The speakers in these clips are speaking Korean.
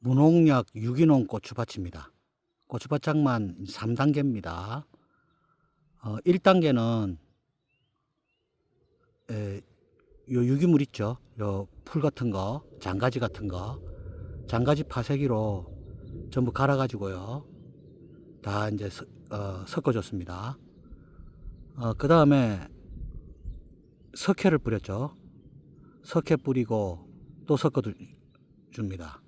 무농약 유기농 고추밭입니다. 고추밭장만 3단계입니다. 어, 1단계는 에, 요 유기물 있죠. 요 풀 같은 거, 장가지 같은 거, 장가지 파쇄기로 전부 갈아 가지고요. 다 이제 서, 어, 섞어줬습니다. 어, 그 다음에 석회를 뿌렸죠. 석회 뿌리고 또 섞어 두- 줍니다.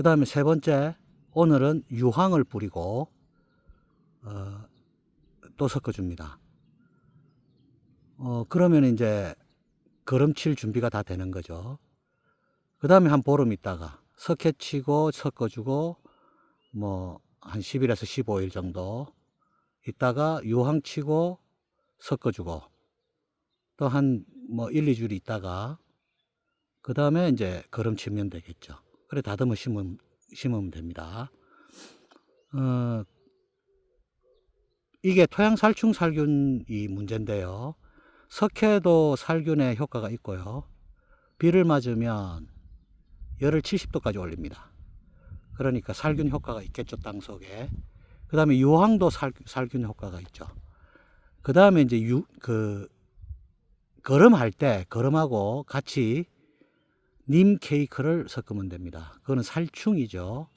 그 다음에 세 번째, 오늘은 유황을 뿌리고, 어, 또 섞어줍니다. 어, 그러면 이제 거름칠 준비가 다 되는 거죠. 그 다음에 한 보름 있다가 석회 치고 섞어주고, 뭐, 한 10일에서 15일 정도 있다가 유황 치고 섞어주고, 또 한 뭐 1, 2주일 있다가, 그 다음에 이제 거름 치면 되겠죠. 그래 다듬어 심으면, 심으면 됩니다. 어, 이게 토양 살충 살균이 문제인데요. 석회도 살균에 효과가 있고요. 비를 맞으면 열을 70도까지 올립니다. 그러니까 살균 효과가 있겠죠, 땅 속에. 그 다음에 유황도 살, 살균 효과가 있죠. 그 다음에 이제 유, 그, 거름할 때, 거름하고 같이 님 케이크를 섞으면 됩니다. 그거는 살충이죠.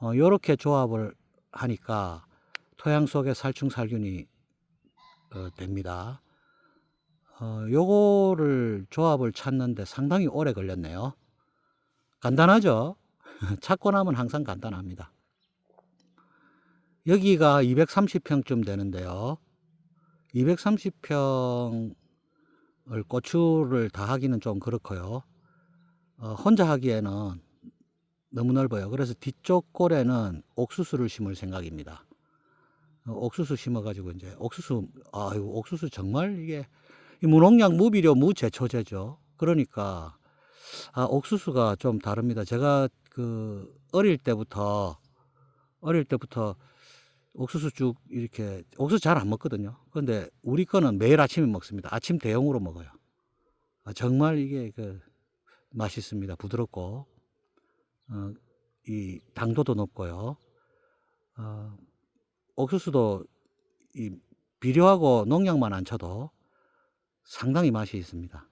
어, 요렇게 조합을 하니까 토양 속에 살충 살균이 어, 됩니다. 어, 요거를 조합을 찾는데 상당히 오래 걸렸네요. 간단하죠? 찾고 나면 항상 간단합니다. 여기가 230평쯤 되는데요. 230평을 고추를 다 하기는 좀 그렇고요. 어, 혼자 하기에는 너무 넓어요. 그래서 뒤쪽 골에는 옥수수를 심을 생각입니다. 어, 옥수수 심어가지고 이제 옥수수, 아, 이거 옥수수 정말 이게 이 무농약, 무비료, 무제초제죠. 그러니까 아, 옥수수가 좀 다릅니다. 제가 그 어릴 때부터 어릴 때부터 옥수수 쭉 이렇게 옥수수 잘 안 먹거든요. 그런데 우리 거는 매일 아침에 먹습니다. 아침 대용으로 먹어요. 아, 정말 이게 그 맛있습니다. 부드럽고 어, 이 당도도 높고요. 어, 옥수수도 이 비료하고 농약만 안 쳐도 상당히 맛이 있습니다.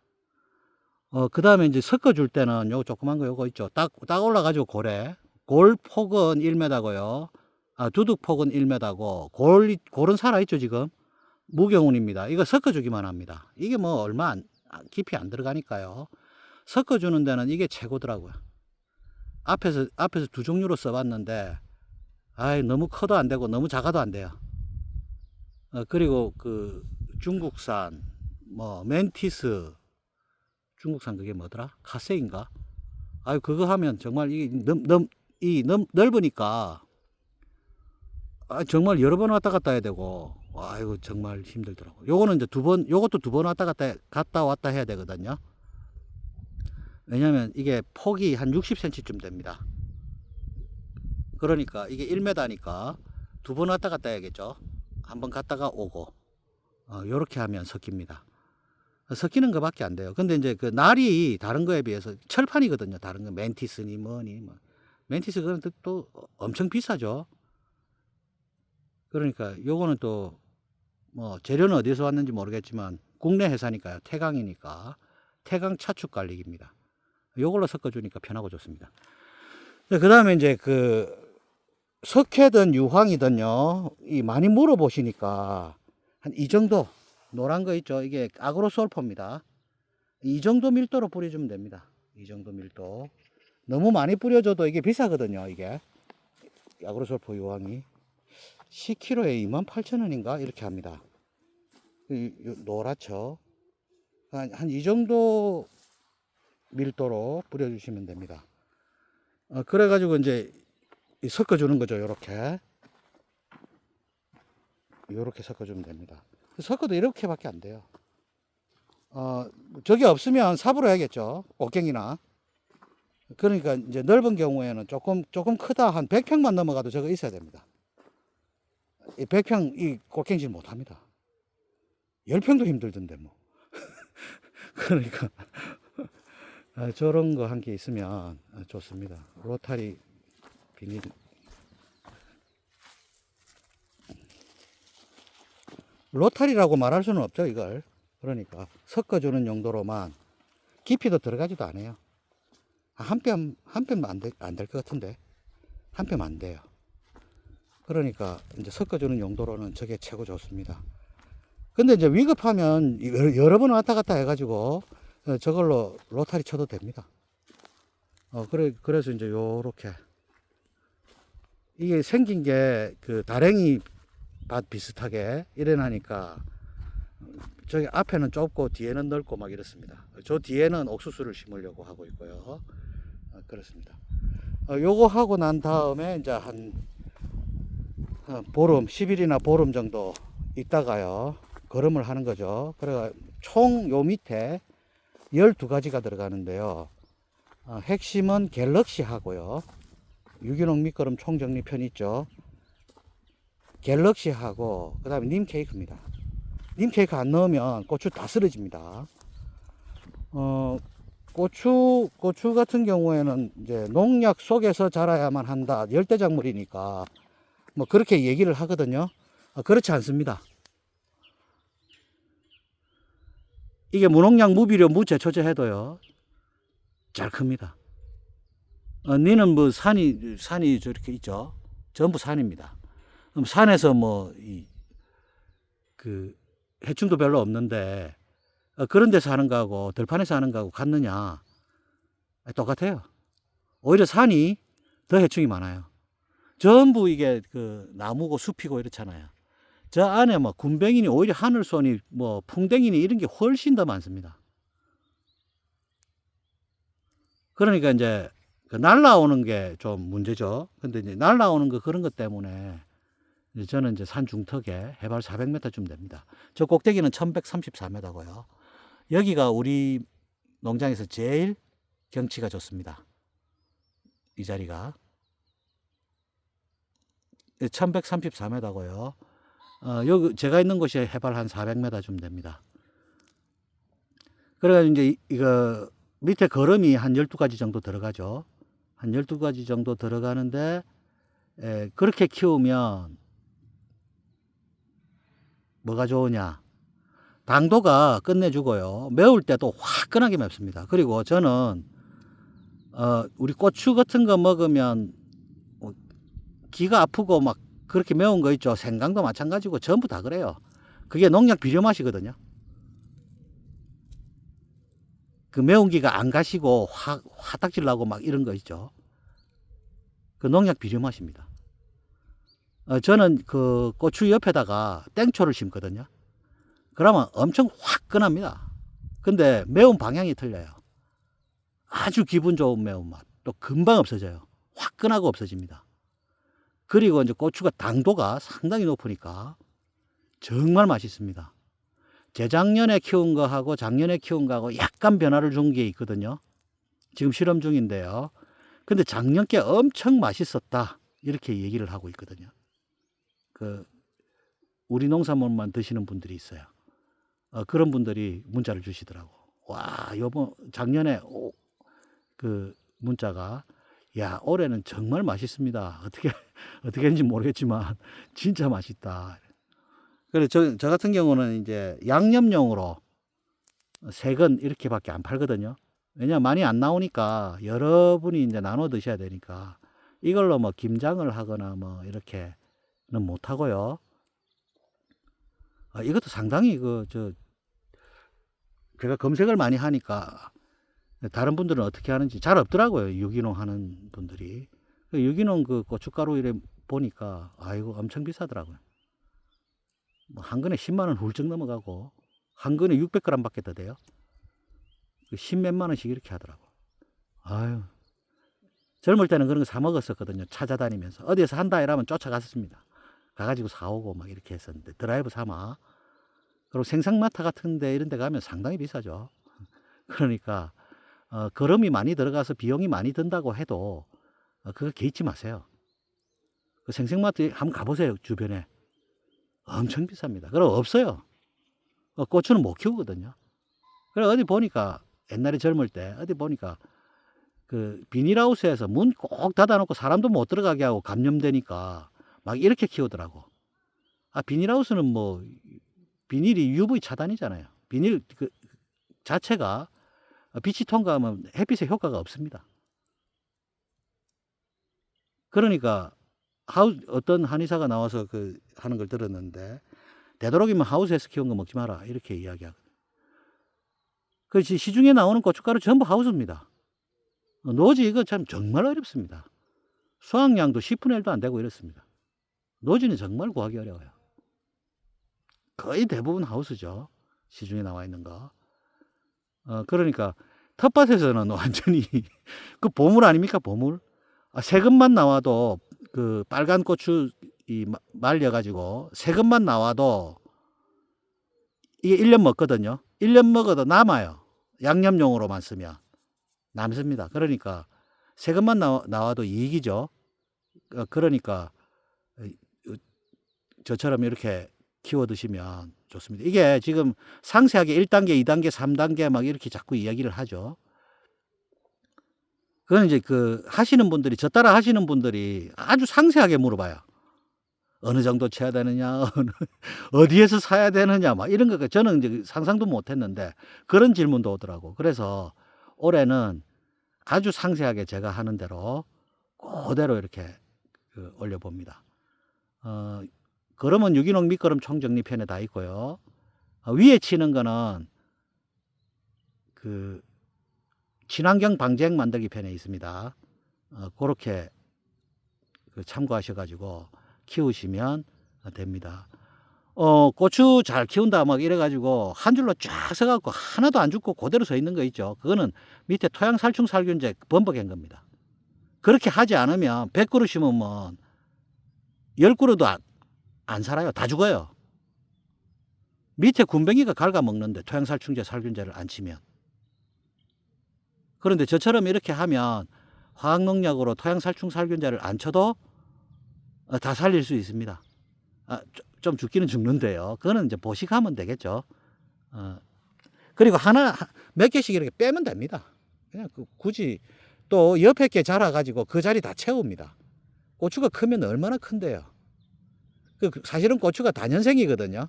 어, 그 다음에 이제 섞어줄 때는 요 조그만 거 요거 있죠. 딱, 딱 올라가지고 골에. 골 폭은 1m고요. 아, 두둑 폭은 1m고, 골, 골은 살아있죠, 지금. 무경운입니다. 이거 섞어주기만 합니다. 이게 뭐 얼마 안, 아, 깊이 안 들어가니까요. 섞어주는 데는 이게 최고더라고요. 앞에서, 앞에서 두 종류로 써봤는데, 아이, 너무 커도 안 되고, 너무 작아도 안 돼요. 어, 그리고 그 중국산, 뭐, 멘티스, 중국산 그게 뭐더라? 카세인가? 아유, 그거 하면 정말 이게 넘, 넘, 이 넘, 넓으니까, 아, 정말 여러 번 왔다 갔다 해야 되고, 와, 이거 정말 힘들더라고. 요거는 이제 두 번, 요것도 두 번 왔다 갔다, 해- 갔다 왔다 해야 되거든요. 왜냐면 이게 폭이 한 60cm쯤 됩니다. 그러니까 이게 1m니까 두 번 왔다 갔다 해야겠죠. 한 번 갔다가 오고, 어, 요렇게 하면 섞입니다. 섞이는 것밖에 안 돼요. 근데 이제 그 날이 다른 거에 비해서 철판이거든요. 다른 거 멘티스니 뭐니 뭐. 멘티스 그런 또- 또 엄청 비싸죠. 그러니까 요거는 또 뭐 재료는 어디서 왔는지 모르겠지만 국내 회사니까요. 태강이니까 태강 차축 관리기입니다. 요걸로 섞어주니까 편하고 좋습니다. 그 다음에 이제 그 석회든 유황이든요. 이 많이 물어보시니까 한 이 정도 노란 거 있죠. 이게 아그로솔포입니다. 이 정도 밀도로 뿌려주면 됩니다. 이 정도 밀도. 너무 많이 뿌려줘도 이게 비싸거든요. 이게 아그로솔포 유황이 10kg에 28,000원인가 이렇게 합니다. 노랗죠. 한 이 정도 밀도로 뿌려주시면 됩니다. 어, 그래가지고 이제 이 섞어주는 거죠. 요렇게 요렇게 섞어주면 됩니다. 섞어도 이렇게밖에 안 돼요. 어, 저게 없으면 삽으로 해야겠죠. 옷갱이나. 그러니까 이제 넓은 경우에는 조금, 조금 크다. 한 100평만 넘어가도 저거 있어야 됩니다. 이 100평, 이 꽃갱질 못 합니다. 10평도 힘들던데 뭐. 그러니까 아, 저런 거 한 개 있으면 아, 좋습니다. 로타리 비닐. 로타리라고 말할 수는 없죠, 이걸. 그러니까 섞어주는 용도로만 깊이도 들어가지도 않아요. 한 뼘, 한 뼘도 안 될, 안될 것 같은데. 한 뼘 안 돼요. 그러니까 이제 섞어주는 용도로는 저게 최고 좋습니다. 근데 이제 위급하면 여러, 번 왔다 갔다 해가지고 어, 저걸로 로타리 쳐도 됩니다. 어, 그래, 그래서 이제 요렇게. 이게 생긴 게 그 다랭이 밭 비슷하게 일어나니까 저기 앞에는 좁고 뒤에는 넓고 막 이렇습니다. 저 뒤에는 옥수수를 심으려고 하고 있고요. 어, 그렇습니다. 어, 요거 하고 난 다음에 이제 한 어, 보름, 10일이나 보름 정도 있다가요. 걸음을 하는 거죠. 그래가 총 요 밑에 12가지가 들어가는데요. 어, 핵심은 갤럭시 하고요. 유기농 밑거름 총정리 편 있죠. 갤럭시 하고, 그 다음에 님 케이크입니다. 님 케이크 안 넣으면 고추 다 쓰러집니다. 어, 고추, 고추 같은 경우에는 이제 농약 속에서 자라야만 한다. 열대작물이니까. 뭐 그렇게 얘기를 하거든요. 어, 그렇지 않습니다. 이게 무농약 무비료 무제초제 해도요. 잘 큽니다. 어, 니는 뭐 산이 산이 저렇게 있죠. 전부 산입니다. 그럼 산에서 뭐 이 그 해충도 별로 없는데 어, 그런 데서 하는 거하고 들판에서 하는 거하고 같느냐? 아, 똑같아요. 오히려 산이 더 해충이 많아요. 전부 이게 그 나무고 숲이고 이렇잖아요. 저 안에 뭐 군뱅이니 오히려 하늘손이 뭐 풍뎅이니 이런 게 훨씬 더 많습니다. 그러니까 이제 그 날라오는 게 좀 문제죠. 근데 이제 날라오는 거 그런 것 때문에 이제 저는 이제 산 중턱에 해발 400m쯤 됩니다. 저 꼭대기는 1134m고요. 여기가 우리 농장에서 제일 경치가 좋습니다. 이 자리가 1134m고요. 어, 여기 제가 있는 곳이 해발 한 400m쯤 됩니다. 그래가지고 이제 이- 이거 밑에 걸음이 한 12가지 정도 들어가죠. 한 12가지 정도 들어가는데 에, 그렇게 키우면 뭐가 좋으냐? 당도가 끝내주고요. 매울 때도 화끈하게 맵습니다. 그리고 저는 어, 우리 고추 같은 거 먹으면 어, 기가 아프고 막 그렇게 매운 거 있죠. 생강도 마찬가지고 전부 다 그래요. 그게 농약 비료 맛이거든요. 그 매운 기가 안 가시고 화, 화딱질 나고 막 이런 거 있죠. 그 농약 비료 맛입니다. 어, 저는 그 고추 옆에다가 땡초를 심거든요. 그러면 엄청 화끈합니다. 근데 매운 방향이 틀려요. 아주 기분 좋은 매운맛. 또 금방 없어져요. 화끈하고 없어집니다. 그리고 이제 고추가 당도가 상당히 높으니까 정말 맛있습니다. 재작년에 키운 거하고 작년에 키운 거하고 약간 변화를 준 게 있거든요. 지금 실험 중인데요. 근데 작년 게 엄청 맛있었다. 이렇게 얘기를 하고 있거든요. 그, 우리 농산물만 드시는 분들이 있어요. 어, 그런 분들이 문자를 주시더라고. 와, 요번, 작년에, 오, 그, 문자가, 야, 올해는 정말 맛있습니다. 어떻게, 어떻게 했는지 모르겠지만, 진짜 맛있다. 그래, 저, 저 같은 경우는 이제 양념용으로 세건 이렇게밖에 안 팔거든요. 왜냐 많이 안 나오니까 여러분이 이제 나눠 드셔야 되니까 이걸로 뭐 김장을 하거나 뭐 이렇게는 못 하고요. 아, 이것도 상당히 그 저 제가 검색을 많이 하니까 다른 분들은 어떻게 하는지 잘 없더라고요. 유기농 하는 분들이. 그 유기농 그 고춧가루 이래 보니까 아이고 엄청 비싸더라고요. 뭐 한 근에 10만 원 훌쩍 넘어가고 한 근에 600g 밖에 더 돼요. 그 십몇만 원씩 이렇게 하더라고. 아유. 젊을 때는 그런 거 사 먹었었거든요. 찾아다니면서. 어디에서 한다 이러면 쫓아갔습니다. 가가지고 사오고 막 이렇게 했었는데 드라이브 삼아. 그리고 생상마타 같은 데 이런 데 가면 상당히 비싸죠. 그러니까 어, 걸음이 많이 들어가서 비용이 많이 든다고 해도 어, 그거 개의치 마세요. 그 생생마트 한번 가보세요. 주변에. 엄청 비쌉니다. 그럼 없어요. 어, 고추는 못 키우거든요. 그래 어디 보니까 옛날에 젊을 때 어디 보니까 그 비닐하우스에서 문 꼭 닫아놓고 사람도 못 들어가게 하고 감염되니까 막 이렇게 키우더라고. 아 비닐하우스는 뭐 비닐이 UV 차단이잖아요. 비닐 그 자체가 빛이 통과하면 햇빛의 효과가 없습니다. 그러니까 하우 어떤 한의사가 나와서 그 하는 걸 들었는데 되도록이면 하우스에서 키운 거 먹지 마라 이렇게 이야기하거든. 그 시- 시중에 나오는 고춧가루 전부 하우스입니다. 어, 노지 이거 참 정말 어렵습니다. 수확량도 10분의 1도 안 되고 이렇습니다. 노지는 정말 구하기 어려워요. 거의 대부분 하우스죠. 시중에 나와 있는 거. 어, 그러니까 텃밭에서는 완전히 그 보물 아닙니까 보물? 아, 세금만 나와도 그 빨간 고추 이 마- 말려가지고 세금만 나와도 이게 1년 먹거든요. 1년 먹어도 남아요. 양념용으로만 쓰면 남습니다. 그러니까 세금만 나와, 나와도 이익이죠. 어, 그러니까 저처럼 이렇게 키워 드시면 좋습니다. 이게 지금 상세하게 1단계, 2단계, 3단계 막 이렇게 자꾸 이야기를 하죠. 그건 이제 그 하시는 분들이 저 따라 하시는 분들이 아주 상세하게 물어봐요. 어느 정도 쳐야 되느냐, 어디에서 사야 되느냐, 막 이런 거 저는 이제 상상도 못 했는데 그런 질문도 오더라고. 그래서 올해는 아주 상세하게 제가 하는 대로 그대로 이렇게 그 올려봅니다. 어, 걸음은 유기농 밑거름 총정리 편에 다 있고요. 어, 위에 치는 거는 그 친환경 방쟁 만들기 편에 있습니다. 어, 그렇게 그 참고하셔가지고 키우시면 됩니다. 어, 고추 잘 키운다 막 이래가지고 한 줄로 쫙 서갖고 하나도 안 죽고 그대로 서 있는 거 있죠. 그거는 밑에 토양 살충 살균제 범벅한 겁니다. 그렇게 하지 않으면 100그루 심으면 10그루도 안, 안 살아요. 다 죽어요. 밑에 군뱅이가 갉아먹는데 토양 살충제 살균제를 안 치면. 그런데 저처럼 이렇게 하면 화학농약으로 토양 살충 살균제를 안 쳐도 어, 다 살릴 수 있습니다. 아, 좀- 좀 죽기는 죽는데요. 그거는 이제 보식하면 되겠죠. 어, 그리고 하나 하- 몇 개씩 이렇게 빼면 됩니다. 그냥 그 굳이 또 옆에 게 자라가지고 그 자리 다 채웁니다. 고추가 크면 얼마나 큰데요. 그그 사실은 고추가 다년생이거든요.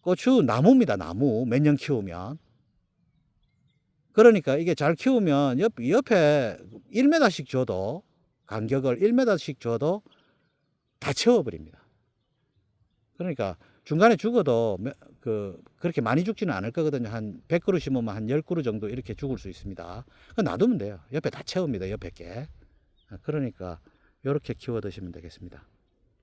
고추 나무입니다. 나무 몇 년 키우면. 그러니까 이게 잘 키우면 옆, 옆에 1m씩 줘도 간격을 1m씩 줘도 다 채워버립니다. 그러니까 중간에 죽어도 몇- 그 그렇게 많이 죽지는 않을 거거든요. 한 100그루 심으면 한 10그루 정도 이렇게 죽을 수 있습니다. 그 놔두면 돼요. 옆에 다 채웁니다. 옆에 게. 아, 그러니까 이렇게 키워 드시면 되겠습니다.